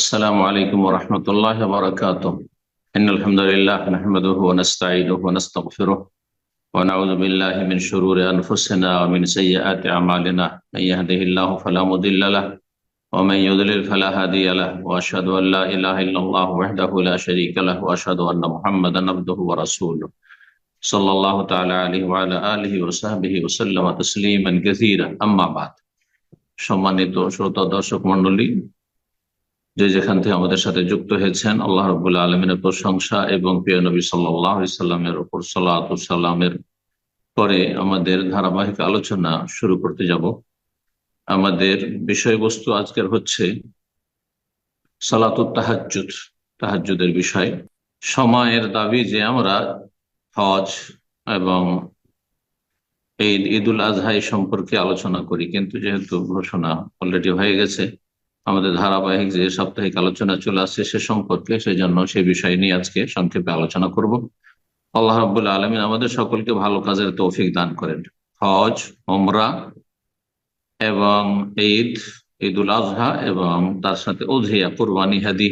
السلام عليكم ورحمة الله وبركاته. إن الحمد لله نحمده ونستعينه ونستغفره ونعوذ بالله من شرور أنفسنا ومن سيئات أعمالنا. من يهده الله فلا مضل له ومن يضلل فلا هادي له. وأشهد أن لا إله إلا الله وحده لا شريك له وأشهد أن محمدا عبده ورسوله. صلى الله تعالى عليه وعلى آله وصحبه وسلم تسليما كثيرا. أما بعد সম্মানিত শ্রোতা দর্শক মন্ডলী যে যেখান থেকে আমাদের সাথে যুক্ত হয়েছেন, আল্লাহ রবুল্লা আলমিনের প্রশংসা এবং প্রিয় নবী সাল্লাহ ওপর সাল্লামের পরে আমাদের ধারাবাহিক আলোচনা শুরু করতে যাব। আমাদের বিষয়বস্তু আজকের হচ্ছে সালাতুত তাহাজুদ তাহাজুদের বিষয়। সময়ের দাবি যে আমরা হজ এবং এই ঈদুল আজহাই সম্পর্কে আলোচনা করি, কিন্তু যেহেতু ঘোষণা অলরেডি হয়ে গেছে আমাদের ধারাবাহিক যে সাপ্তাহিক আলোচনা চলে আসছে সে সম্পর্কে সেই জন্য সেই বিষয় নিয়ে আজকে সংক্ষেপে আলোচনা করব। আল্লাহ রাবুল্লাহ আলমিন আমাদের সকলকে ভালো কাজের তৌফিক দান করেন। হজ ওমরা এবং ঈদ ঈদ উল আজহা এবং তার সাথে ওঝিয়া কুরবানি, হাদি।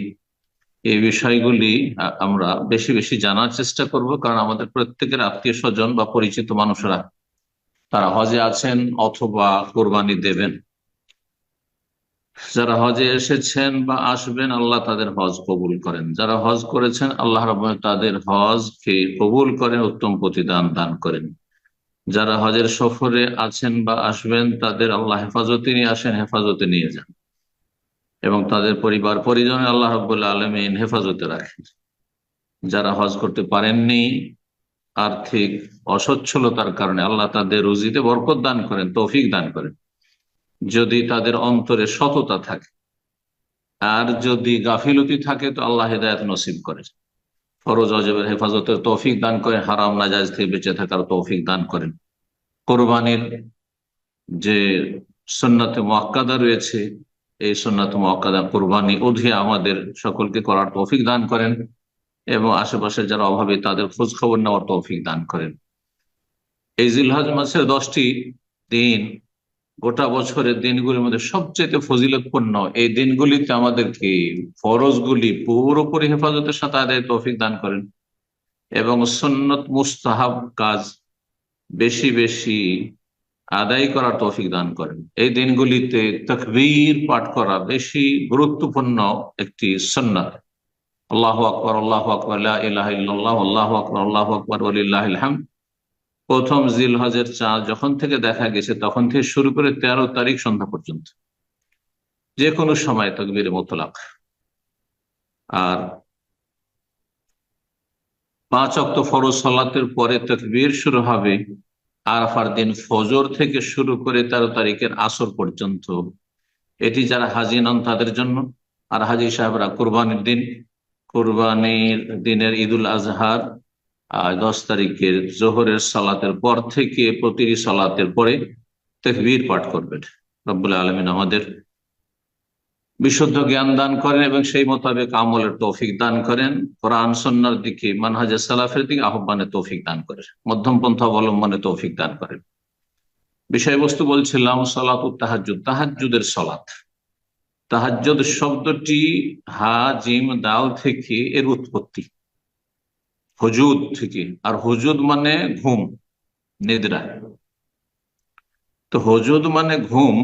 এই বিষয়গুলি আমরা বেশি বেশি জানার চেষ্টা করব কারণ আমাদের প্রত্যেকের আত্মীয় স্বজন বা পরিচিত মানুষরা তারা হজে আছেন অথবা কোরবানি দেবেন। যারা হজে এসেছেন বা আসবেন, আল্লাহ তাদের হজ কবুল করেন। যারা হজ করেছেন, আল্লাহ রব তাদের হজকে কবুল করেন উত্তম প্রতিদান দান করেন। যারা হজের সফরে আছেন বা আসবেন, তাদের আল্লাহ হেফাজতে নিয়ে আসেন, হেফাজতে নিয়ে যান। এবং তাদের পরিবার পরিজনে আল্লাহ রবুল্লা আলমিন হেফাজতে রাখেন। যারা হজ করতে পারেননি, আর্থিক অসচ্ছলতার কারণে আল্লাহ তাদের রুজিতে বরকত দান করেন, তৌফিক দান করেন। যদি তাদের অন্তরে সততা থাকে। আর যদি গাফিলতি থাকে, তো আল্লাহ হেদায়ত নসিব করে। ফরোজ অজবের হেফাজতের তৌফিক দান করেন, হারাম নাজাজ থেকে বেঁচে থাকার তৌফিক দান করেন। কোরবানির যে সন্ন্যতে মক্কাদা রয়েছে, এই সন্ন্যত মক্কাদা কোরবানি অধিয়া আমাদের সকলকে করার তৌফিক দান করেন এবং আশেপাশে যারা অভাবে, তাদের খোঁজ খবর নেওয়ার তৌফিক দান করেন। এই জিলহাজ মাসের দশটি দিন গোটা বছরের দিনগুলির মধ্যে সবচেয়ে ফজিলতপূর্ণ এই দিনগুলিতে আমাদেরকে ফরজগুলি পুরোপুরি হেফাজতের সাথে আদায় তৌফিক দান করেন এবং সন্নত মুস্তাহাব কাজ বেশি বেশি আদায় করার তৌফিক দান করেন। এই দিনগুলিতে তকবীর পাঠ করা বেশি গুরুত্বপূর্ণ একটি সন্ন্যত আল্লাহ আকবর আল্লাহ আকবর আল্লাহ আল্লাহ আকবর আল্লাহ আকবর আলিল্লাহাম প্রথম জিল হজের চাঁদ যখন থেকে দেখা গেছে, তখন থেকে শুরু করে তেরো তারিখ সন্ধ্যা পর্যন্ত। যে কোনো সময় তকবির মোতলাক। আর পাঁচ অক্ট ফরজ সালাতের পরে তকবীর শুরু হবে আরাফার দিন ফজর থেকে শুরু করে তেরো তারিখের আসর পর্যন্ত। এটি যারা হাজি নন তাদের জন্য। আর হাজি সাহেবরা কোরবানির দিন। কোরবানির দিনের ঈদুল আজহার দশ তারিখের জোহরের সালাতের পর থেকে প্রতিটি সালাতের পরে তেকবীর পাঠ করবেন। রব্বুল আলমিন আমাদের বিশুদ্ধ জ্ঞান দান করেন এবং সেই মোতাবেক আমলের তৌফিক দান করেন। কোরআন সন্ন্যার দিকে মানহাজের সালাফের দিকে আহ্বানের তৌফিক দান করেন। মধ্যম পন্থা অবলম্বনে তৌফিক দান করেন। বিষয়বস্তু বলছিলাম, সলাত তাহাজুদ তাহাজুদের সলাত। তাহাজুদ শব্দটি হা জিম দাল থেকে এর উৎপত্তি। হুজুদ থেকে আর হুজুদ মানে ঘুম, নিদ্রা। তো হুজুদ মানে ঘুম,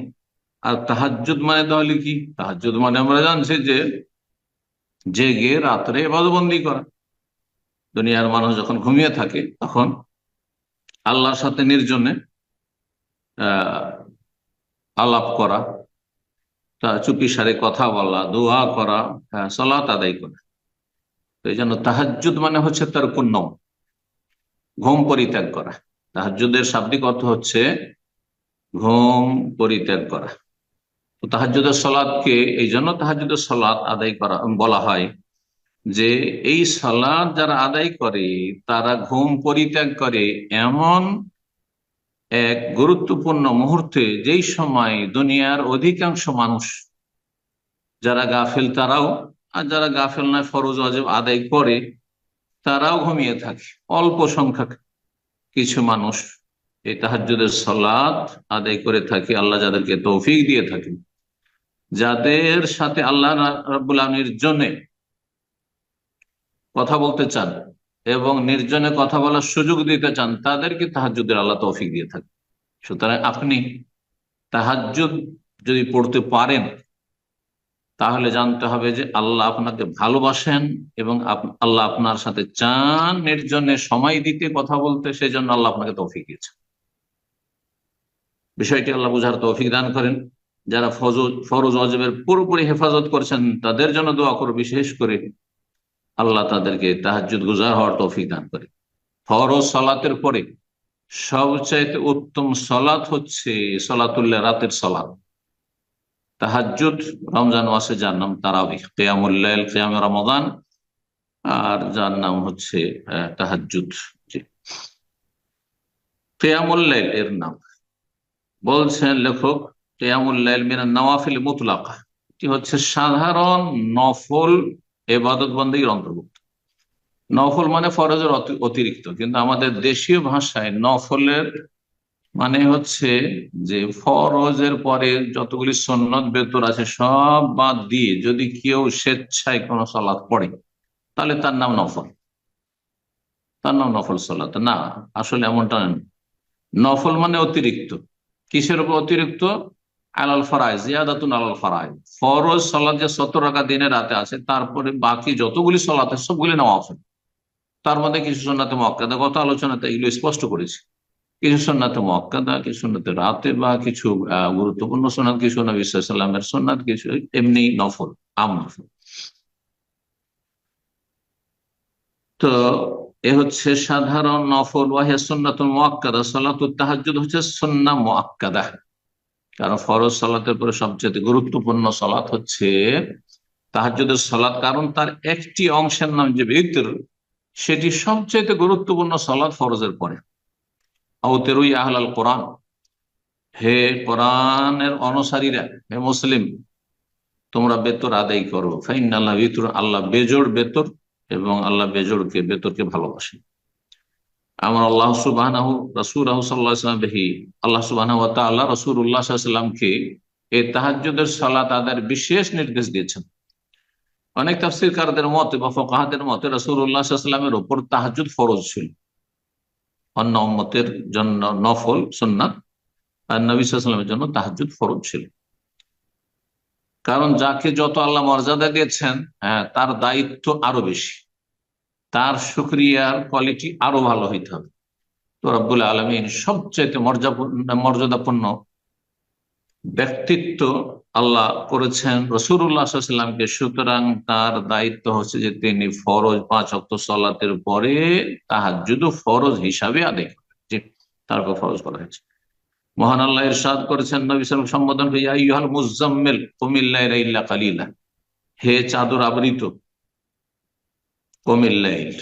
আর তাহাজুদ মানে তাহলে কি? তাহাজুদ মানে আমরা জানছি যে জেগে রাত্রে এবাদবন্দি করা। দুনিয়ার মানুষ যখন ঘুমিয়ে থাকে, তখন আল্লাহর সাথে নির্জনে আলাপ করা, তা চুপি সারে কথা বলা, দোয়া করা হ্যাঁ সলাত আদায় করা। তো এই জন্য তাহাজুদ মানে হচ্ছে তার পুণ্য ঘুম পরিত্যাগ করা। তাহাজুদের শাব্দিক অর্থ হচ্ছে ঘুম পরিত্যাগ করা। তো তাহাজুদের সলাদকে এই জন্য তাহাজুদের সলাদ আদায় করা, বলা হয় যে এই সলাদ যারা আদায় করে, তারা ঘুম পরিত্যাগ করে এমন এক গুরুত্বপূর্ণ মুহূর্তে, যেই সময় দুনিয়ার অধিকাংশ মানুষ যারা গাফিল, তারাও আর যারা গাফেল নয়, ফরজ অজব আদায় করে, তারাও ঘুমিয়ে থাকে। অল্প সংখ্যক কিছু মানুষ এই তাহাজুদের সলাদ আদায় করে থাকে, আল্লাহ যাদেরকে তৌফিক দিয়ে থাকেন। যাদের সাথে আল্লাহ আলমীর জন্য কথা বলতে চান এবং নির্জনে কথা বলার সুযোগ দিতে চান, তাদেরকে তাহাজুদের আল্লাহ তৌফিক দিয়ে থাকে সুতরাং আপনি তাহাজুদ যদি পড়তে পারেন তাহলে জানতে হবে যে আল্লাহ আপনাকে ভালোবাসেন এবং আল্লাহ আপনার সাথে চান নির্জনে সময় দিতে, কথা বলতে সেই জন্য আল্লাহ আপনাকে তৌফিক দিয়েছেন। বিষয়টি আল্লাহ বুঝার তৌফিক দান করেন। যারা ফরজ অজবের পুরোপুরি হেফাজত করছেন, তাদের জন্য দোয়া করো বিশেষ করে আল্লাহ তাদেরকে তাহাজুদ গুজার হওয়ার তৌফিক দান করে। ফরজ সলাতের পরে সবচাইতে উত্তম সলাত হচ্ছে সলাতুল্লাহ রাতের সলাত। তাহাজুদ রমজান ওয়াসে যার নাম তারাবি কেয়ামুল্লাহ কেয়াম রমদান আর যার নাম হচ্ছে তাহাজুদ কেয়ামুল্লাইল এর নাম। বলছেন লেখক কেয়ামুল্লাইল মিনা নওয়াফিল মুতলাকা। এটি হচ্ছে সাধারণ নফল এবাদত বন্দীর অন্তর্ভুক্ত। নফল মানে ফরজের অতিরিক্ত কিন্তু আমাদের দেশীয় ভাষায় নফলের মানে হচ্ছে যে ফরজের পরে যতগুলি সন্ন্যত বেতর আছে সব বাদ দিয়ে যদি কেউ স্বেচ্ছায় কোনো সলাৎ পড়ে, তাহলে তার নাম নফল। তার নাম নফল সলাৎ না, আসলে এমনটা নফল মানে অতিরিক্ত। কিসের উপর অতিরিক্ত? আলাল ফরায় জিয়াদাতুন আলাল ফরায় ফরজ সলাৎ যে সত্তর টাকা দিনে রাতে আছে, তারপরে বাকি যতগুলি সলাৎ আছে, সবগুলি নওয়াফল তার মধ্যে কিছু সন্ন্যাতে মক্কাদা গত আলোচনাতে এগুলো স্পষ্ট করেছি। কিছু সন্ন্যাতে মক্কাদা, কিছু সন্ন্যাতে রাতে বা কিছু গুরুত্বপূর্ণ সোনাত কিছু নবী সাল্লামের সোনাত কিছু এমনি নফল, আম নফল। তো এ হচ্ছে সাধারণ নফল, ওয়াহিয়া সন্ন্যাতুল মোয়াক্কাদা সালাতুল তাহাজুদ হচ্ছে সন্না মোয়াক্কাদা কারণ ফরজ সালাতের পরে সবচেয়ে গুরুত্বপূর্ণ সলাৎ হচ্ছে তাহাজুদের সলাৎ কারণ তার একটি অংশের নাম যে বিতর সেটি সবচেয়ে গুরুত্বপূর্ণ সলাৎ ফরজের পরে। আউতেরুই আহলাল কোরআন। হে কোরআনের অনুসারীরা, হে মুসলিম, তোমরা বেতর আদায় করো। ফাইন আল্লাহ বিতর আল্লাহ বেজোড় বেতর এবং আল্লাহ বেজোড়কে, বেতরকে ভালোবাসে। আমার আল্লাহ সুবাহ রসুল রাহুসাল্লাহি আল্লাহ সুবাহ আল্লাহ রসুল উল্লাহ সাল্লামকে এই তাহাজুদের সালাত তাদের বিশেষ নির্দেশ দিয়েছেন। অনেক তাফসিরকারদের মতে বা ফকাহাদের মতে রসুল্লাহামের ওপর তাহাজুদ ফরজ ছিল। অন্য মতের জন্য নফল সোননাথ আর নবী সাল্লামের জন্য তাহাজুদ ফরজ ছিল। কারণ যাকে যত আল্লাহ মর্যাদা দিয়েছেন হ্যাঁ তার দায়িত্ব আরও বেশি। তার সুক্রিয়ার কোয়ালিটি আরও ভালো হইতে হবে। তো রব্বুল আলমিন সবচাইতে মর্যাদাপূর্ণ ব্যক্তিত্ব আল্লাহ করেছেন রসুরামকে সুতরাং তার দায়িত্ব হচ্ছে যে তিনি ফরজ পাঁচ অক্ট সলাতের পরে তাহার যুদ্ধ ফরজ হিসাবে আদায় যে তারপর ফরজ করা হয়েছে। মহান আল্লাহ ইরশাদ করেছেন, নবী সম্বোধন মুজাম্মেল কুমিল্লা কালিলা। হে চাদর আবৃত কমিল্লাইল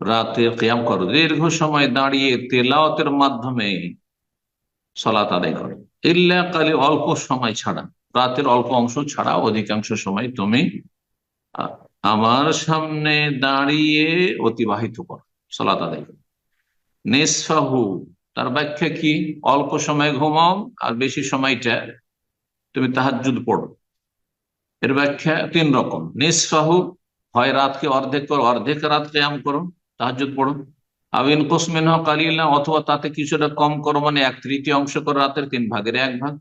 রাতে কেয়াম করো, দীর্ঘ সময় দাঁড়িয়ে তেলাওতের মাধ্যমে সলাত আদায় করো। ইল্লা কালি অল্প সময় ছাড়া। রাতের অল্প অংশ ছাড়া অধিকাংশ সময় তুমি আমার সামনে দাঁড়িয়ে অতিবাহিত করো, সলাত আদায় নেসফাহু, তার ব্যাখ্যা কি? অল্প সময় ঘুমাও, আর বেশি সময়টা তুমি তাহাজুদ পড়ো। এর ব্যাখ্যা তিন রকম। নিসফাহু, হয় রাতকে অর্ধেক করো, অর্ধেক রাত কেয়াম করো তাহাজুদ পড়ো। আবিন কোসমিন কালিল্লা অথবা তাতে কিছুটা কম করো মানে এক তৃতীয় অংশ করো রাতের তিন ভাগের এক ভাগ।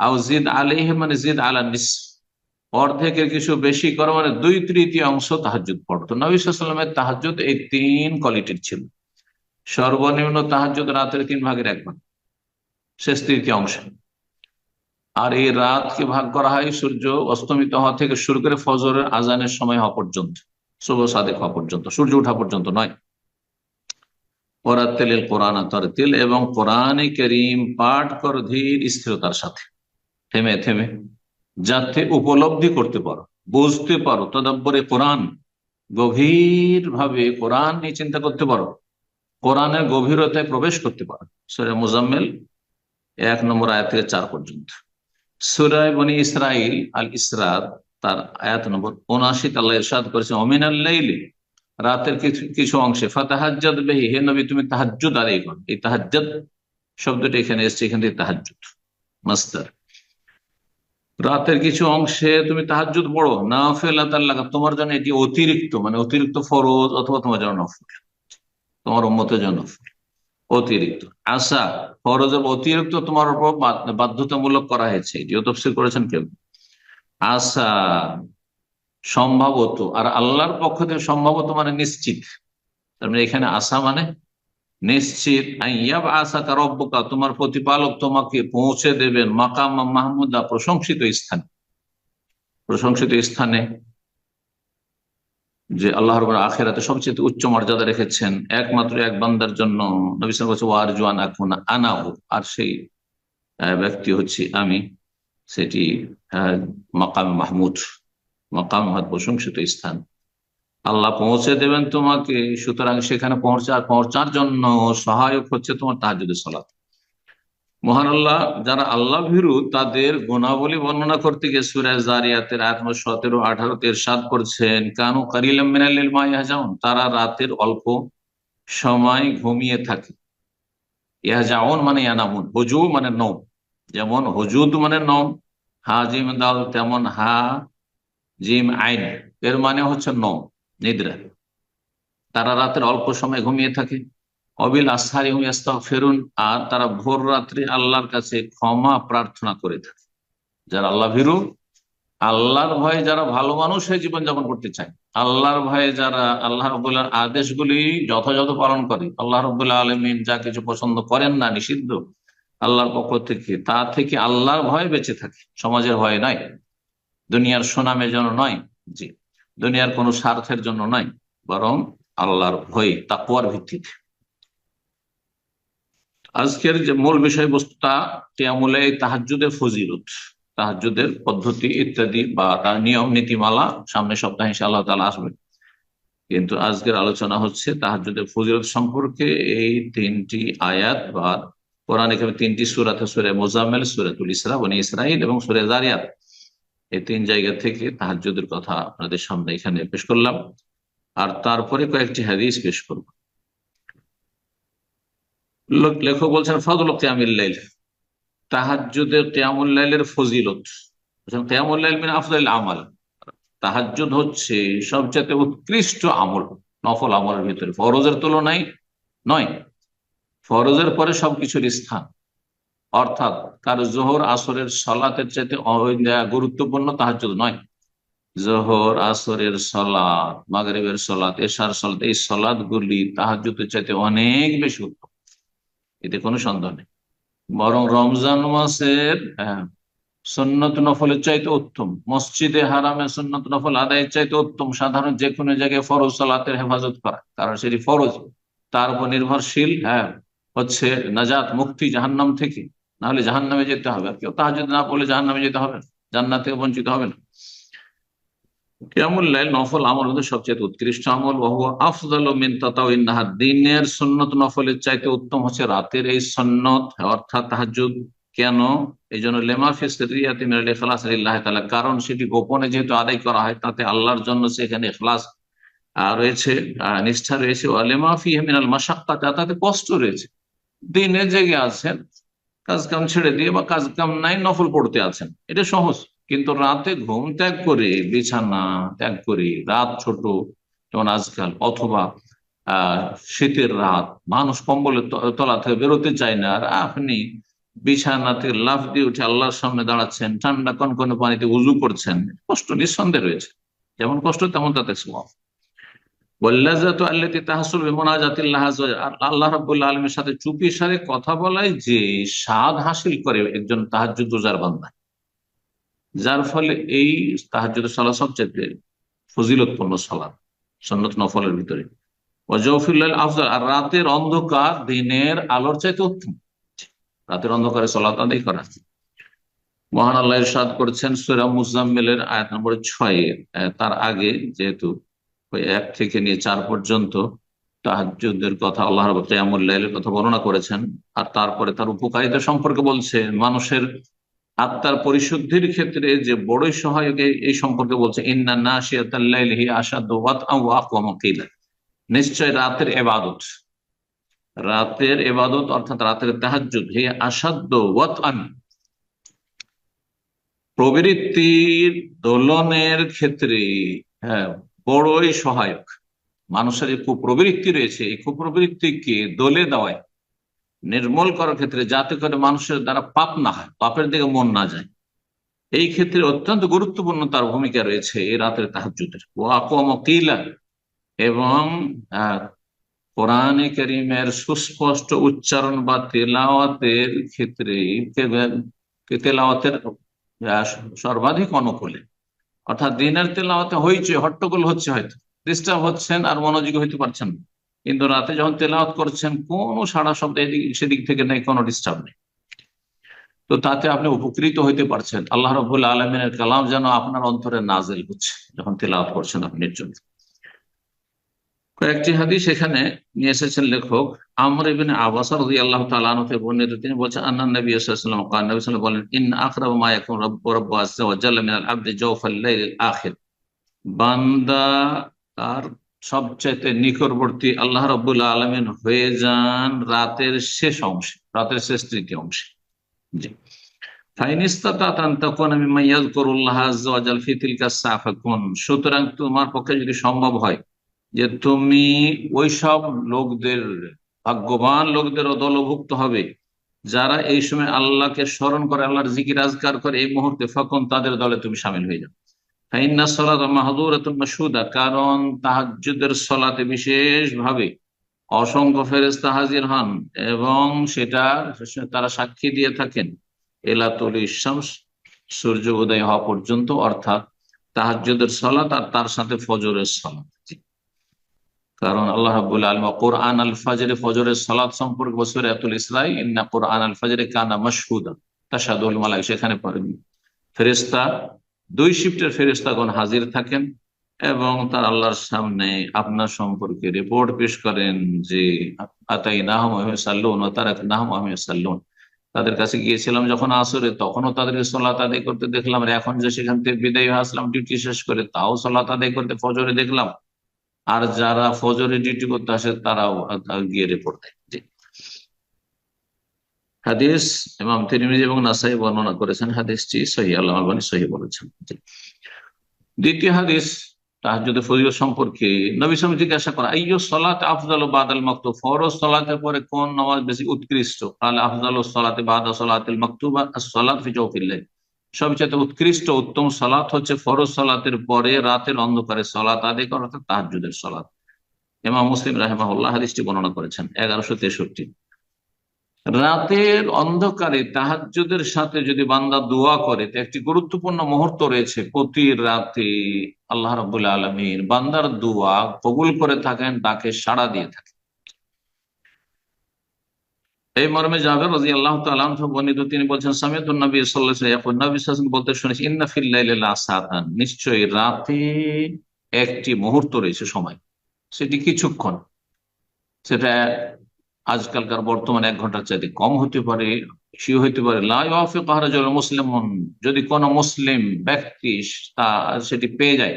আও জিদ আলিহ মানে জিদ আলা নিস অর্ধেকের কিছু বেশি করো মানে দুই তৃতীয় অংশ তাহাজুদ পড়তো। নবীলামের তাহাজুদ এই তিন কোয়ালিটির ছিল। সর্বনিম্ন তাহাজুদ রাতের তিন ভাগের এক ভাগ। শেষ তৃতীয় অংশ। আর এই রাতকে ভাগ করা হয় সূর্য অস্তমিত হওয়া থেকে শুরু করে ফজরের আজানের সময় হওয়া পর্যন্ত। শুভ সাদেক হওয়া পর্যন্ত। সূর্য উঠা পর্যন্ত নয়। পরাত্তেলের কোরআন তেল এবং কোরআনে করিম পাঠ কর ধীর স্থিরতার সাথে। থেমে থেমে। যাতে উপলব্ধি করতে পারো, বুঝতে পারো, তদব্বরে কোরআন গভীর ভাবে কোরআন নিয়ে চিন্তা করতে পারো, কোরআনের গভীরতায় প্রবেশ করতে পারো। সরে মুজাম্মেল, এক নম্বর আয়াত থেকে চার পর্যন্ত। সুরায় বনি ইসরাইল আল ইসরার, তার আয়াত নম্বর উনআশি আল্লাহ ইরশাদ করেছে অমিন আল্লাইলি রাতের কিছু কিছু অংশে, ফাতাহাজ্জাদ বেহি হে নবী, তুমি তাহাজ্জুদ আদায় করো। এই তাহাজ্জাদ শব্দটি এখানে এসছে, এখান থেকে তাহাজ্জুদ। মাস্টার রাতের কিছু অংশে তুমি তাহাজুদ পড়ো। না ফেলা লাগা তোমার জন্য এটি অতিরিক্ত মানে অতিরিক্ত ফরজ অথবা তোমার জন্য নফল। তোমার উম্মতের জন্য অতিরিক্ত। আশা ফরজের অতিরিক্ত তোমার উপর বাধ্যতামূলক করা হয়েছে। এটিও তফসিল করেছেন কেউ? আশা সম্ভবত, আর আল্লাহর পক্ষ থেকে সম্ভবত মানে নিশ্চিত। তার মানে এখানে আশা মানে নিশ্চিত আশা কারব্বকা তোমার প্রতিপালক তোমাকে পৌঁছে দেবেন মাকাম মাহমুদা প্রশংসিত স্থানে। প্রশংসিত স্থানে যে আল্লাহর আখেরাতে সবচেয়ে উচ্চ মর্যাদা রেখেছেন, একমাত্র এক বান্দার জন্য নবিসাম বলছে ওয়ার আর সেই ব্যক্তি হচ্ছে আমি, সেটি মাকাম মাহমুদ। মাকাম প্রশংসিত স্থান। আল্লাহ পৌঁছে দেবেন তোমাকে, সুতরাং সেখানে পৌঁছা, পৌঁছার জন্য সহায়ক হচ্ছে তোমার তাহাজুদ সলাৎ মহান আল্লাহ, যারা আল্লাহ ভীরু, তাদের গুণাবলী বর্ণনা করতে গিয়ে সুরাজ জারিয়াতের আট সতেরো, আঠারো তের সাত করছেন, কানু কারিলাম মিনালিল যান তারা রাতের অল্প সময় ঘুমিয়ে থাকে। ইহাজাউন মানে ইয়ানামুন, হজু মানে নম যেমন হজুদ মানে নম হা, জিম, দাল তেমন হা, জিম, আইন, এর মানে হচ্ছে নম নিদ্রা। তারা রাতের অল্প সময় ঘুমিয়ে থাকে। অবিল আসারি ফেরুন আর তারা ভোর রাত্রি আল্লাহর কাছে ক্ষমা প্রার্থনা করে থাকে। যারা আল্লাহ ভীরু, আল্লাহর ভয়ে যারা ভালো মানুষ হয়ে জীবনযাপন করতে চায়। আল্লাহর ভয়ে যারা আল্লাহ রবুল্লার আদেশগুলি যথাযথ পালন করে। আল্লাহ রবুল্লাহ আলমিন যা কিছু পছন্দ করেন না নিষিদ্ধ, আল্লাহর পক্ষ থেকে, তা থেকে আল্লাহর ভয়ে বেঁচে থাকে। সমাজের ভয়ে নয় দুনিয়ার সুনামের জন্য নয়। জি। দুনিয়ার কোনো স্বার্থের জন্য নয় বরং আল্লাহর ভয়, তাকুয়ার ভিত্তিতে। আজকের যে মূল বিষয়বস্তুটা কেয়ামুলে তাহাজুদের ফজিলত। তাহাজুদের পদ্ধতি ইত্যাদি বা তার নিয়ম, নীতিমালা সামনে সপ্তাহে ইনশা আল্লাহ তালা আসবে। কিন্তু আজকের আলোচনা হচ্ছে তাহাজুদের ফজিলত সম্পর্কে এই তিনটি আয়াত বা কোরআন এখানে তিনটি সুরাতে সুরে মোজাম্মেল, সুরাতুল ইসরা, বনি ইসরাইল এবং সুরে জারিয়াত এই তিন জায়গা থেকে তাহাজুদের কথা আপনাদের সামনে এখানে পেশ করলাম। আর তারপরে কয়েকটি হাদিস পেশ করব। লেখক বলছেন ফজল কেয়ামিল্লাইল তাহাজুদের কেয়ামুল্লাইলের ফজিলত। কেয়ামুল্লাইল মিন আফজাল আমাল। তাহাজুদ হচ্ছে সবচেয়ে উৎকৃষ্ট আমল, নফল আমলের ভিতরে। ফরজের তুলনায় নয়। ফরজের পরে সবকিছুর স্থান। অর্থাৎ কারও জোহর আসরের সলাতের চাইতে গুরুত্বপূর্ণ তাহাজুদ নয়। জোহর আসরের সলাদ মাগরেবের সলাদ এশার সলাদ এই সলাদ গুলি তাহাজুদের চাইতে অনেক বেশি উত্তম। এতে কোনো সন্দেহ নেই। বরং রমজান মাসের হ্যাঁ, সন্নত নফলের চাইতে উত্তম মসজিদে হারামে সন্নত নফল আদায়ের চাইতে উত্তম সাধারণ যে কোনো জায়গায় ফরজ সলাতের হেফাজত করা। কারণ সেটি ফরজ তার উপর নির্ভরশীল হ্যাঁ হচ্ছে নাজাত মুক্তি জাহান্নাম থেকে। না হলে জাহান নামে যেতে হবে আর কেউ তাহাজ না পড়লে জাহান নামে যেতে হবে জান্নাত থেকে বঞ্চিত হবে না। নফল আমল হচ্ছে সবচেয়ে উৎকৃষ্ট আমল বহু আফজাল মিন তাতাউন্নাহার দিনের সন্নত নফলের চাইতে উত্তম হচ্ছে রাতের এই সন্নত, অর্থাৎ তাহাজুদ কেন? এই জন্য লেমা ফিসরিয়াতি মিনাল ইখলাস কারণ সেটি গোপনে যেহেতু আদায় করা হয়, তাতে আল্লাহর জন্য সেখানে ইখলাস রয়েছে নিষ্ঠা রয়েছে। ওয়ালেমা ফি মিনাল মাশাক্কাত, তাতে কষ্ট রয়েছে। দিনে জেগে আছেন কাজ কাম ছেড়ে দিয়ে বা কাজ কাম নাই, নফল পড়তে আছেন। এটা সহজ। কিন্তু রাতে ঘুম ত্যাগ করে, বিছানা ত্যাগ করে, রাত ছোট, যেমন আজকাল, অথবা শীতের রাত, মানুষ কম্বলের তলা থেকে বেরোতে চায় না। আর আপনি বিছানা থেকে লাফ দিয়ে উঠে আল্লাহর সামনে দাঁড়াচ্ছেন, ঠান্ডা কনকনে পানিতে উজু করছেন, কষ্ট নিঃসন্দেহ রয়েছে। যেমন কষ্ট, তেমন তাতে স্বভাব। আল্লাহ রাবুল্লাহ আলমের সাথে চুপি সারে কথা বলায় যে স্বাদ হাসিল করে একজন তাহাজুদ্দার বান্দা। যার ফলে এই তাহাজুদ সালা সবচেয়ে ফজিলতপূর্ণ সালাদ সন্নত নফলের ভিতরে। ওয়াজফিল্লাহ আফজাল, আর রাতের অন্ধকার দিনের আলোর চাইতে উত্তম। রাতের অন্ধকারে সলাত আদায় করা। মহান আল্লাহ ইরশাদ করছেন সুরা মুজাম্মেলের আয়াত নম্বর ছয় তার আগে যেহেতু ওই এক থেকে নিয়ে চার পর্যন্ত তাহাজুদের কথা আল্লাহ কেয়ামুল্লাহের কথা বর্ণনা করেছেন। আর তারপরে তার উপকারিতা সম্পর্কে বলছে, মানুষের আত্মার পরিশুদ্ধির ক্ষেত্রে যে বড়ই সহায়ক এই সম্পর্কে বলছে, ইন্না আসাদ নিশ্চয় রাতের এবাদত রাতের এবাদত অর্থাৎ রাতের তাহাজুদ হে আসাদ্য ওয়াত আন প্রবৃত্তির দোলনের ক্ষেত্রে হ্যাঁ বড়ই সহায়ক। মানুষের যে কুপ্রবৃত্তি রয়েছে, এই কুপ্রবৃত্তিকে দলে দেওয়ায়, নির্মূল করার ক্ষেত্রে যাতে করে মানুষের দ্বারা পাপ না হয়, পাপের দিকে মন না যায়। এই ক্ষেত্রে অত্যন্ত গুরুত্বপূর্ণ তার ভূমিকা রয়েছে এই রাতের তাহাজুদের ও আকম কিলা, এবং কোরআনে করিমের সুস্পষ্ট উচ্চারণ বা তেলাওয়াতের ক্ষেত্রে তেলাওয়াতের সর্বাধিক অনুকূলে। অর্থাৎ দিনের তেলাওয়াতে হয়েছে হট্টগোল হচ্ছে হয়তো। ডিস্টার্ব হচ্ছেন আর মনোযোগ হইতে পারছেন না। কিন্তু রাতে যখন তেলাওয়াত করছেন, কোনো সারা শব্দ এদিক, সেদিক থেকে নেই, কোনো ডিস্টার্ব নেই। তো তাতে আপনি উপকৃত হইতে পারছেন। আল্লাহ রবুল আলমিনের কালাম যেন আপনার অন্তরে নাজেল হচ্ছে, যখন তেলাওয়াত করছেন আপনি জন্য কয়েকটি হাদিস এখানে নিয়ে এসেছেন লেখক। আমর ইবিন আবাস রাজি আল্লাহ তালানতে বর্ণিত, তিনি বলছেন, আন্না নবী সাল্লাম কান নবী সাল্লাম বলেন ইন আখরাব মা ইয়াকুম রব্ব রব্ব আজ্জা ওয়া জাল্লা মিনাল আবদি জাওফাল আখির। বান্দা তার সবচাইতে নিকটবর্তী আল্লাহ রব্বুল আলমিন হয়ে যান রাতের শেষ অংশে, রাতের শেষ তৃতীয় অংশে। জি। সুতরাং তোমার পক্ষে যদি সম্ভব হয় যে তুমি ওই সব লোকদের, ভাগ্যবান লোকদের দলভুক্ত হবে, যারা এই সময় আল্লাহকে স্মরণ করে, আল্লাহর জিকির আজকার করে, এই মুহূর্তে ফকন তাদের দলে তুমি সামিল হয়ে যাও। কারণ তাহাজ্জুদের সলাতে বিশেষ ভাবে অসংখ্য ফেরেশতা হাজির হন এবং সেটা তারা সাক্ষী দিয়ে থাকেন, এলাতুল ইসামস সূর্য উদয় হওয়া পর্যন্ত, অর্থাৎ তাহাজ্জুদের সলাত আর তার সাথে ফজরের সলাত। কারণ আল্লাহ রাব্বুল আলম কোরআন আল ফাজরে ফজরের সালাত সম্পর্কে বছর এতুল ইসরাই, ইন্না কোরআন আল ফাজরে কানা মাসহুদা তাসাদুল মালাই সেখানে পড়েন। ফেরেস্তা দুই শিফটের ফেরেস্তাগণ হাজির থাকেন এবং তার আল্লাহর সামনে আপনার সম্পর্কে রিপোর্ট পেশ করেন যে আতাই নাহম সাল্লুন তারাক নাহম সাল্লুন তাদের কাছে গিয়েছিলাম যখন আসরে, তখনও তাদেরকে সলাত আদায় করতে দেখলাম। এখন যে সেখান থেকে বিদায় আসলাম, ডিউটি শেষ করে তাও সলাত আদায় করতে ফজরে দেখলাম। আর যারা ফজরে ডিউটি করতে আসে, তারাও গিয়ে রিপোর্ট দেয়। হাদিস ইমাম তিরমিজি এবং নাসাই বর্ণনা করেছেন। হাদিসটি সহি, আল্লাহ আলবানী সহি বলেছেন। দ্বিতীয় হাদিস, তাহাজ্জুদের ফজিলত সম্পর্কে নবী সালাম জিজ্ঞাসা করা আইয়ো সলাত আফজাল বাদাল মাকতুব? ফরজ সলাতের পরে কোন নামাজ বেশি উৎকৃষ্ট? আল আফজাল সলাতে বাদা সলাতিল মাকতুবা as-সালাত ফি জাওফিল সবচেয়ে উৎকৃষ্ট উত্তম সালাত হচ্ছে ফরজ সালাতের পরে রাতের অন্ধকারে সালাত আদায় করা, অর্থাৎ তাহাজ্জুদের সালাত। ইমাম মুসলিম রাহেমাহুল্লাহ হাদিসটি বর্ণনা করেছেন, এগারোশো তেষট্টি। রাতের অন্ধকারে তাহাজ্জুদের সাথে যদি বান্দা দোয়া করে, তো একটি গুরুত্বপূর্ণ মুহূর্ত রয়েছে, প্রতি রাতে আল্লাহ রাবুল আলমীর বান্দার দোয়া কবুল করে থাকেন, তাকে সাড়া দিয়ে থাকেন। এই মর্মে জাবের রাজি আল্লাহ তাআলা বর্ণিত, তিনি বলছেন সামিয়াতুন নবী ওয়াসাল্লাম, নবী সাল্লাল্লাহু বলতে শুনেছি, ইন্না ফিল লাইলি লাসাতান নিশ্চয়ই রাতে একটি মুহূর্ত রয়েছে সময়। সেটি কিছুক্ষণ। সেটা আজকালকার বর্তমানে এক ঘণ্টার চাইতে কম হতে পারে বেশি হইতে পারে। লাফে পাহারা জল মুসলিম যদি কোন মুসলিম ব্যক্তি তা, সেটি পেয়ে যায়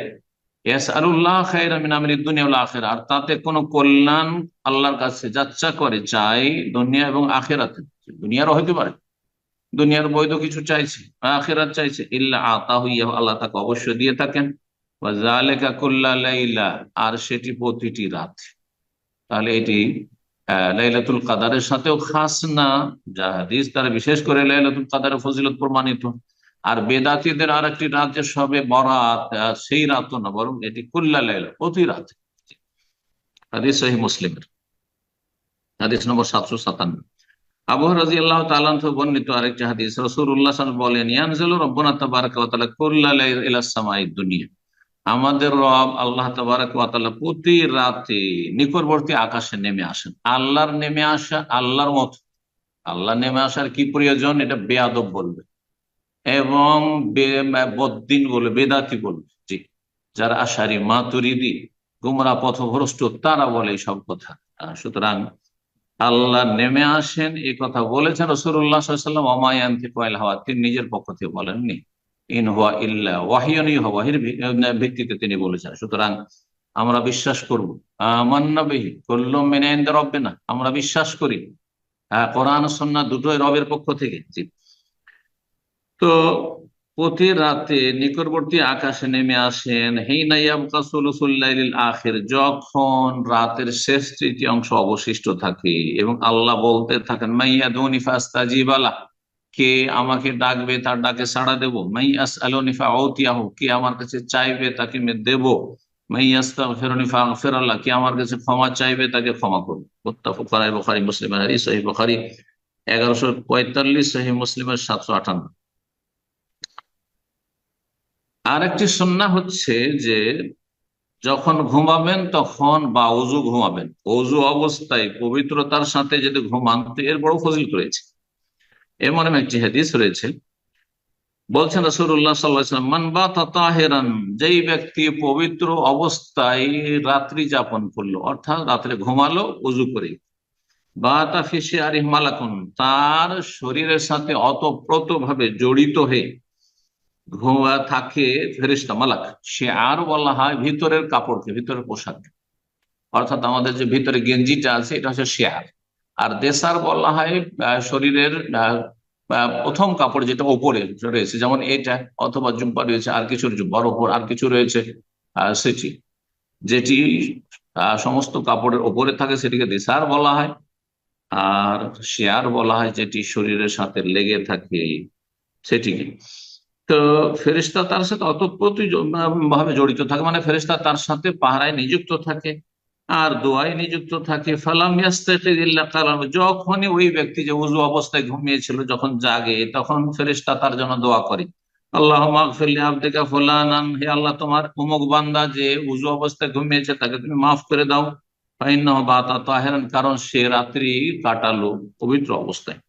আর তাতে কোনো কল্যাণ আল্লাহর কাছে যাচ্ছা করে চাই দুনিয়া এবং আখেরাতে। দুনিয়ারও হইতে পারে দুনিয়ার বৈধ কিছু চাইছে আখেরাত চাইছে। ইল্লা আল্লাহ তাকে অবশ্যই দিয়ে থাকেন। আর সেটি প্রতিটি রাত। তাহলে এটি লাইলাতুল কাদারের সাথেও খাস না। যা হাদিস তারা বিশেষ করে লাইলাতুল কাদারের ফজিলত প্রমাণিত। আর বেদাতিদের আর একটি রাত সবে বরাত সেই রাতও না, বরং এটি কুল্লা লাইলা, প্রতি রাত। হাদিস সহি মুসলিমের। হাদিস নম্বর সাতশো সাতান্ন। আবু রাজি আল্লাহ তাআলা বর্ণিত আরেকটি হাদিস আলাইহি বলেন, ইয়ানজিলু রাব্বুনা তাবারাকা ওয়া কুল্লা লাইলা ইলা সামাই দুনিয়া। আমাদের রব আল্লাহ তাবারাক ওয়া তাআলা প্রতি রাতে নিকটবর্তী আকাশে নেমে আসেন। আল্লাহর নেমে আসা, আল্লাহর মত। আল্লাহ নেমে আসার কি প্রয়োজন? এটা বেয়াদব বলবে। এবং বদ্দিন বলবে বেদাতি বলবে যারা আশারি মাতুরিদি গুমরা পথভ্রষ্ট তারা বলে সব কথা। সুতরাং আল্লাহ নেমে আসেন এই কথা বলেছেন হওয়া নিজের পক্ষ থেকে বলেননি। ইন হুয়া ইল্লা ওয়াহিয়নি ওয়াহির ভিত্তিতে তিনি বলেছেন। সুতরাং আমরা বিশ্বাস করব। মান্নাবিহি করলাম মেনে রব্বে না আমরা বিশ্বাস করি। আহ, কোরআন সন্না দুটোই রবের পক্ষ থেকে। তো প্রতি রাতে নিকটবর্তী আকাশে নেমে আসেন আখের যখন রাতের শেষ তৃতীয় অংশ অবশিষ্ট থাকে এবং আল্লাহ বলতে থাকেন মাইয়া দনিফাস্তাজিবালা কে আমাকে ডাকবে তার ডাকে সাড়া দেবো। মাই আস আলোনিফা ঔতিয়াহ কে আমার কাছে চাইবে তাকে আমি দেব। মাই আস্তা ফেরনিফা কে আমার কাছে ক্ষমা চাইবে তাকে ক্ষমা করব আলাইহি বুখারী মুসলিমের বুখারী এগারোশো পঁয়তাল্লিশ, সহিহ মুসলিমের সাতশো আটান্ন। আর একটি সন্না হচ্ছে যে যখন ঘুমাবেন তখন বা অজু ঘুমাবেন অজু অবস্থায় পবিত্রতার সাথে যদি ঘুমান তো এর বড় ফজিল রয়েছে। এমন একটি হাদিস রয়েছে। বলছেন রসুল্লাহ সাল্লাম মান বা তাহেরান, যেই ব্যক্তি পবিত্র অবস্থায় রাত্রি যাপন করল, অর্থাৎ রাত্রে ঘুমালো, উজু করে বা তা ফিসে আর মালাকুন, তার শরীরের সাথে অতপ্রত ভাবে জড়িত হয়ে ঘুমা থাকে ফেরিস্তা মালাক। সে আর বলা হয় ভিতরের কাপড়কে ভিতরের পোশাক অর্থাৎ আমাদের যে ভিতরে গেঞ্জিটা আছে, এটা হচ্ছে শেয়ার আর দেশার বলা হয় শরীরের প্রথম কাপড় যেটা ওপরে রয়েছে, যেমন এটা, অথবা জুম্পা রয়েছে, আর কিছুর জুম্পার ওপর আর কিছু রয়েছে সেটি। যেটি সমস্ত কাপড়ের ওপরে থাকে, সেটিকে দেশার বলা হয়। আর শেয়ার বলা হয় যেটি শরীরের সাথে লেগে থাকে, সেটিকে। তো ফেরিস্তা তার সাথে অতপ্রতি ভাবে জড়িত থাকে মানে ফেরিস্তা তার সাথে পাহারায় নিযুক্ত থাকে আর দোয়ায় নিযুক্ত থাকে। ফালাম কালাম, যখনই ওই ব্যক্তি যে উজু অবস্থায় ঘুমিয়েছিল, যখন জাগে, তখন ফেরিস্তা তার জন্য দোয়া করে। আল্লাহ আবদিকা ফুলানান, হে আল্লাহ তোমার উমুক বান্দা যে উজু অবস্থায় ঘুমিয়েছে, তাকে তুমি মাফ করে দাও। বা তাহেরান, কারণ সে রাত্রি কাটালো পবিত্র অবস্থায়।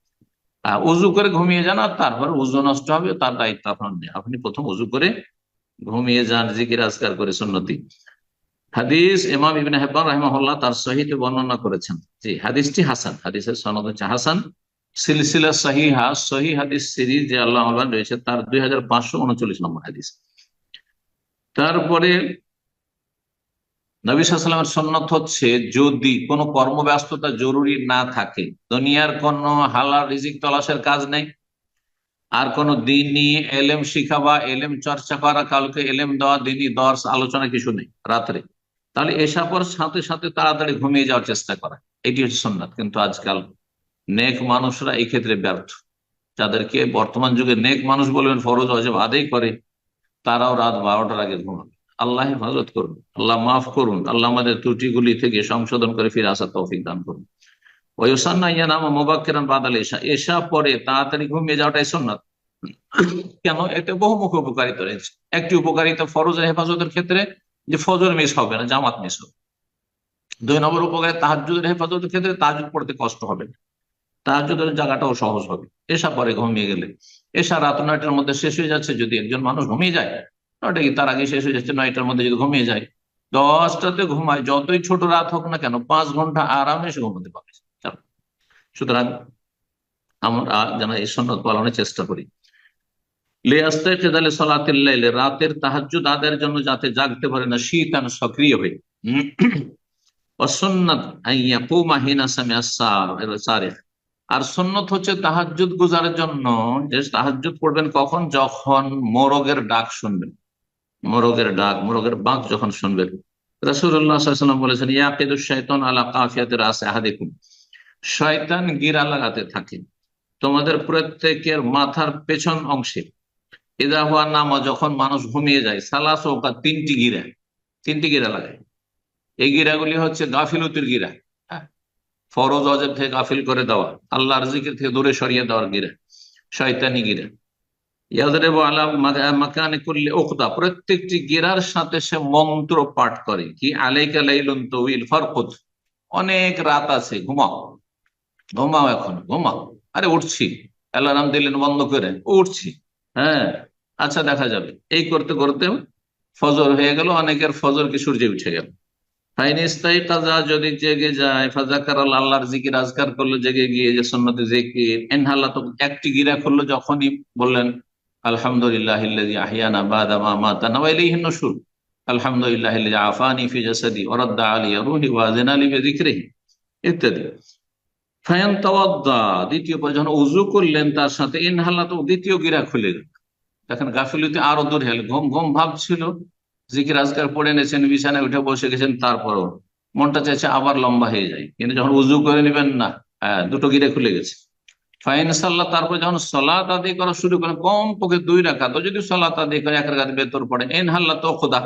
উজু করে ঘুমিয়ে যান আর তারপর উজু নষ্ট হবে, তার দায়িত্ব আপনার নেই। আপনি প্রথম উজু করে ঘুমিয়ে যান, জিকির, আজকার করে সুন্নতি। হাদিস ইমাম ইবিন হেব্বান রহমাহুল্লাহ তার সহিত বর্ণনা করেছেন। জি, হাদিসটি হাসান। হাদিসের সনদ হচ্ছে হাসান। সিলসিলা সহিহা সহি হাদিস সিরিজ যে আল্লাহ রয়েছে, তার দুই হাজার পাঁচশো উনচল্লিশ নম্বর হাদিস। তারপরে নবী সাল্লামের সন্ন্যত হচ্ছে, যদি কোনো কর্মব্যস্ততা জরুরি না থাকে, দুনিয়ার কোনো হালাল রিজিক তলাশের কাজ নেই, আর কোন দিনই এলেম শিখা বা এলেম চর্চা করা কালকে এলেম দেওয়া, দিনই দর্শ, আলোচনা কিছু নেই রাত্রে। তাহলে এসা পর সাথে সাথে তাড়াতাড়ি ঘুমিয়ে যাওয়ার চেষ্টা করা, এটি হচ্ছে সন্ন্যাত কিন্তু আজকাল নেক মানুষরা এই ক্ষেত্রে ব্যর্থ। যাদেরকে বর্তমান যুগে নেক মানুষ বলবেন, ফরজ অজব আদেই করে, তারাও রাত বারোটার আগে ঘুমাবে। আল্লাহ হেফাজত করুন, আল্লাহ মাফ করুন, আল্লাহ আমাদের ত্রুটিগুলি থেকে সংশোধন করে ফিরে আসার তৌফিক দান করুন। বাদাল পরে তাড়াতাড়ি ঘুমিয়ে যাওয়াটাই সন্ন্যাত কেন? এতে বহুমুখী উপকারিতা রয়েছে। একটি উপকারিতা ফরজের হেফাজতের ক্ষেত্রে যে ফজর মিস হবে না, জামাত মিস হবে। দুই নম্বর উপকারে তাহাজুদের হেফাজতের ক্ষেত্রে তাহাজুদ পড়তে কষ্ট হবে তাহাজুদের জায়গাটাও সহজ হবে। এসা পরে ঘুমিয়ে গেলে। এসা রাত নয়টার মধ্যে শেষ হয়ে যাচ্ছে, যদি একজন মানুষ ঘুমিয়ে যায় নয়টা কি তার আগে শেষ হয়ে যাচ্ছে? নয়টার মধ্যে যদি ঘুমিয়ে যায়, দশটাতে ঘুমায়, যতই ছোট রাত হোক না কেন, পাঁচ ঘণ্টা আরামে সে ঘুমাতে পারবে। সুতরাং আমরা যেন এই সন্ন্যত পালনের চেষ্টা করি। রাতের তাহাজুদ আদের জন্য যাতে জাগতে পারে না, শীতান সক্রিয় হয়ে। আর সন্ন্যত হচ্ছে তাহাজুদ গুজারের জন্য, যে তাহাজুদ পড়বেন কখন? যখন মোরগের ডাক শুনবেন। মোরগের ডাক, মোরগের বাঁক যখন শুনবেন রাসুল্লাহাম বলেছেন শৈতন আলা কাফিয়াতের আসে আহাদিকুম। শয়তান গিরা লাগাতে থাকে। তোমাদের প্রত্যেকের মাথার পেছন অংশে। ইদা হওয়ার নামা যখন মানুষ ঘুমিয়ে যায়, সালাস ওকা তিনটি গিরা। তিনটি গিরা লাগায় এই গিরাগুলি হচ্ছে গাফিলতির গিরা। হ্যাঁ? ফরজ অজেব থেকে গাফিল করে দেওয়া আল্লাহ থেকে দূরে সরিয়ে দেওয়ার গিরা, শয়তানি গিরা। মাকানে করলে ওকদা প্রত্যেকটি গিরার সাথে সে মন্ত্র পাঠ করে। কি? আলাইকা লাইলুন তৌইল ফরকুদ। অনেক রাত আছে, ঘুমাও। ঘুমাও এখন, ঘুমাও। আরে উঠছি। অ্যালার্ম দিলেন বন্ধ করে, উঠছি। হ্যাঁ আচ্ছা দেখা যাবে। এই করতে করতে ফজর হয়ে গেল, অনেকের ফজর কি সূর্যে উঠে গেল। ফাইনিস্তাই কাজা যদি জেগে যায় ফাজাকার আল্লাহর জিকির আজকার করল, জেগে গিয়ে যে সন্ন্যতে জিকির। এনহাল্লা তো একটি গিরা করল যখনই বললেন আলহামদুলিল্লাহ আহিয়ানা বাদা মা মাতানা আলহামদুলিল্লাহ আফানি ফি জাসাদি আলি রুহি ওয়াজিন আলি বিযিকরিহি, ইত্যাদি। ফায়ান তাওয়াদ্দা, দ্বিতীয় পর যখন উজু করলেন তার সাথে ইনহাল্লা তো দ্বিতীয় গিরা খুলে গেল দেখেন গাফিলতি আরও দূর হলে, ঘুম ঘুম ভাবছিল জিকির আজকার পড়ে নিয়েছেন, বিছানায় উঠে বসে গেছেন, তারপরও মনটা চাইছে আবার লম্বা হয়ে যায়। কিন্তু যখন উজু করে নেবেন না হ্যাঁ দুটো গিরে খুলে গেছে। ফাইন সাল্লাহ তারপর যখন সলাত আদায় করা শুরু করেন কম পক্ষে দুই রাখা তো যদি সলাত আদায় করে এক রাখাত বেতর পড়ে এন হাল্লা তো খোদা।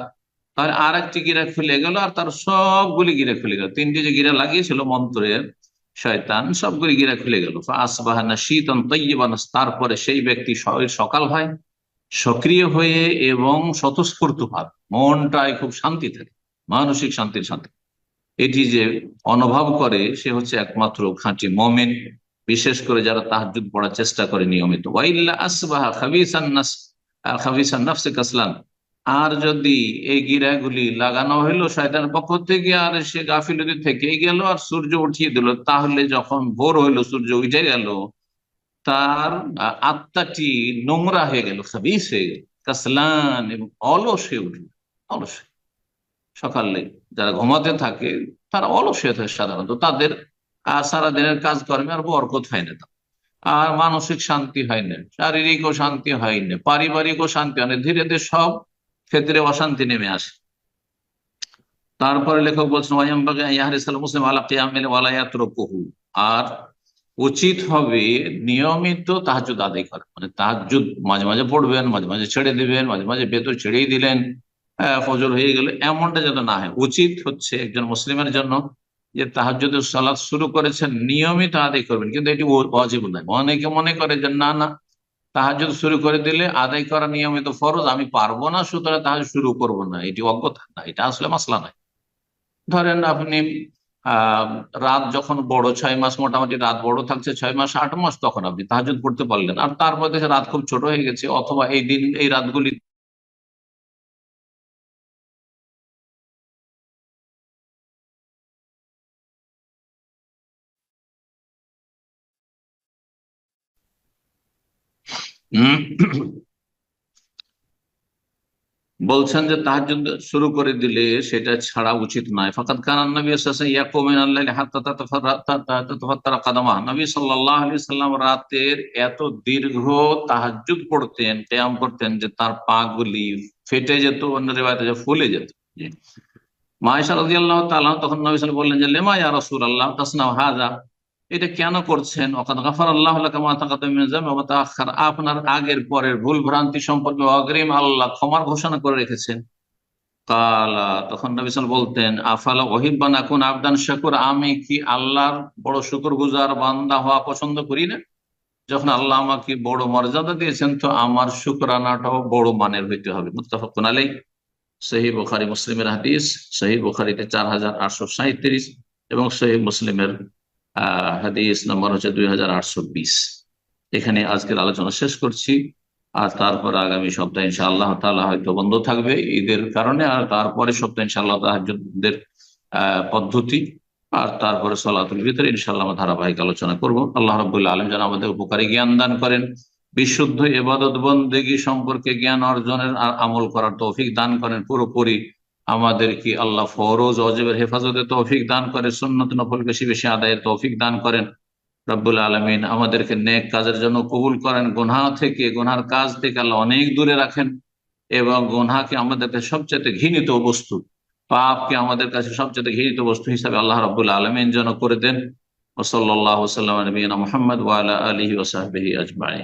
তাহলে আর একটি গিরা খুলে গেল, আর তার সবগুলি গিরা খুলে গেল। তিনটি যে গিরা লাগিয়েছিল মন্ত্রের শয়তান, সবগুলি গিরা খুলে গেল। আসবাহানা শীতন তৈবান তারপরে সেই ব্যক্তি সকাল হয়, সক্রিয় হয়ে এবং স্বতঃস্ফূর্ত ভাব। মনটায় খুব শান্তি থাকে, মানসিক শান্তির শান্তি। এটি যে অনুভব করে, সে হচ্ছে একমাত্র খাঁটি মমেন। বিশেষ করে যারা তাহাজুদ পড়ার চেষ্টা করে নিয়মিত। আর যদি এই গিরাগুলি লাগানো হইল শয়তানের পক্ষ থেকে, আর সে গাফিলতি থেকে গেল আর সূর্য উঠিয়ে দিল, তাহলে যখন ভোর হইল, সূর্য উঠে গেল, তার আত্মাটি নোংরা হয়ে গেল, খাবিস হয়ে গেল কাসলান এবং অলস হয়ে উঠল, অলস। সকালে যারা ঘুমাতে থাকে, তারা অলস হয়ে থাকে সাধারণত। তাদের সারাদিনের কাজকর্মে আর বরকত হয় না আর মানসিক শান্তি হয় না, শারীরিকও শান্তি হয় না, পারিবারিকও শান্তি হয় না। ধীরে ধীরে সব ক্ষেত্রে অশান্তি নেমে আসে। তারপরে লেখক বলছেন মুসলিম আর উচিত হবে নিয়মিত তাহাজুদ আদায় করা। মানে তাহাজুদ মাঝে মাঝে পড়বেন, মাঝে মাঝে ছেড়ে দিবেন, মাঝে মাঝে বেতর ছেড়েই দিলেন ফজর হয়ে গেল, এমনটা যাতে না হয়। উচিত হচ্ছে একজন মুসলিমের জন্য যে তাহাজুদের সালাদ শুরু করেছেন নিয়মিত আদায় করবেন। কিন্তু এটি অজীব নয়। অনেকে মনে করে যে, না না তাহাজুদ শুরু করে দিলে আদায় করা নিয়মিত ফরজ, আমি পারব না, সুতরাং তাহাজ শুরু করব না। এটি অজ্ঞতা না, এটা আসলে মাসলা নাই ধরেন আপনি রাত যখন বড়, ছয় মাস, মোটামুটি রাত বড় থাকছে, ছয় মাস, আট মাস, তখন আপনি তাহাজুদ পড়তে পারলেন। আর তারপর দেখে রাত খুব ছোট হয়ে গেছে, অথবা এই দিন, এই রাতগুলি বলছেন যে তাহাজুদ শুরু করে দিলে সেটা ছাড়া উচিত নয়। ফাকাত কানান নবী ইয়াকুমিন আল্লাহ কাদামা। নবী সাল্লাল্লাহু আলাইহি সাল্লাম রাতের এত দীর্ঘ তাহাজুদ পড়তেন কিয়াম করতেন যে তার পা গুলি ফেটে যেত, অন্য রিওয়ায়াতে ফুলে যেত। মায়েশা রাদিয়াল্লাহু তাআলা তখন নবী সাল্লাল্লাহু বললেন যে, লেমা ইয়া রাসূলুল্লাহ তাসনা হাযা? এটা কেন করছেন? আপনার আগের পরের ভুল ভ্রান্তি সম্পর্কে অগ্রিম আল্লাহ ক্ষমার ঘোষণা করে রেখেছেন। কালা, তখন নবিসাল বলতেন, আফালা ওহিবান এখন আবদান শাকুর? আমি কি আল্লাহর বড় শুকুর গুজার বান্দা হওয়া পছন্দ করি না? যখন আল্লাহ আমাকে বড় মর্যাদা দিয়েছেন, তো আমার শুক্রানাটাও বড় মানের হইতে হবে। আলাই সহি বুখারি মুসলিমের হাদিস সহি বুখারিতে চার হাজার আটশো সাঁত্রিশ এবং সহি মুসলিমের হাদিস নম্বর হচ্ছে দুই হাজার আটশো বিশ। এখানে আজকের আলোচনা শেষ করছি। আর তারপর আগামী সপ্তাহে ইনশাআল্লাহ তালা হয়তো বন্ধ থাকবে ঈদের কারণে। আর তারপরে সপ্তাহে ইনশাআল্লাহ তাহাজুদের পদ্ধতি। আর তারপরে সলাতুল ভিতরে ইনশাআল্লাহ ধারাবাহিক আলোচনা করব। আল্লাহ রবুল্লা আলম যেন আমাদের উপকারী জ্ঞান দান করেন, বিশুদ্ধ এবাদত বন্দেগী সম্পর্কে জ্ঞান অর্জনের আর আমল করার তৌফিক দান করেন, পুরোপুরি আমাদের কি আল্লাহ ফরোজ অজেবের হেফাজতে তৌফিক দান করে, সুন্নত নফল বেশি বেশি আদায়ের তৌফিক দান করেন। রব্বুল আলমিন আমাদেরকে নেক কাজের জন্য কবুল করেন। গুনহা থেকে, গুনহার কাজ থেকে আল্লাহ অনেক দূরে রাখেন এবং গুনহাকে আমাদের কাছে সবচেয়ে ঘৃণিত বস্তু, পাপকে আমাদের কাছে সবচেয়ে ঘৃণিত বস্তু হিসাবে আল্লাহ রব্বুল আলমিন যেন করে দেন। ওসল্লাহ সাল্লাম মোহাম্মদ ওয়ালা আলহি ওসাহবিহি আজমাই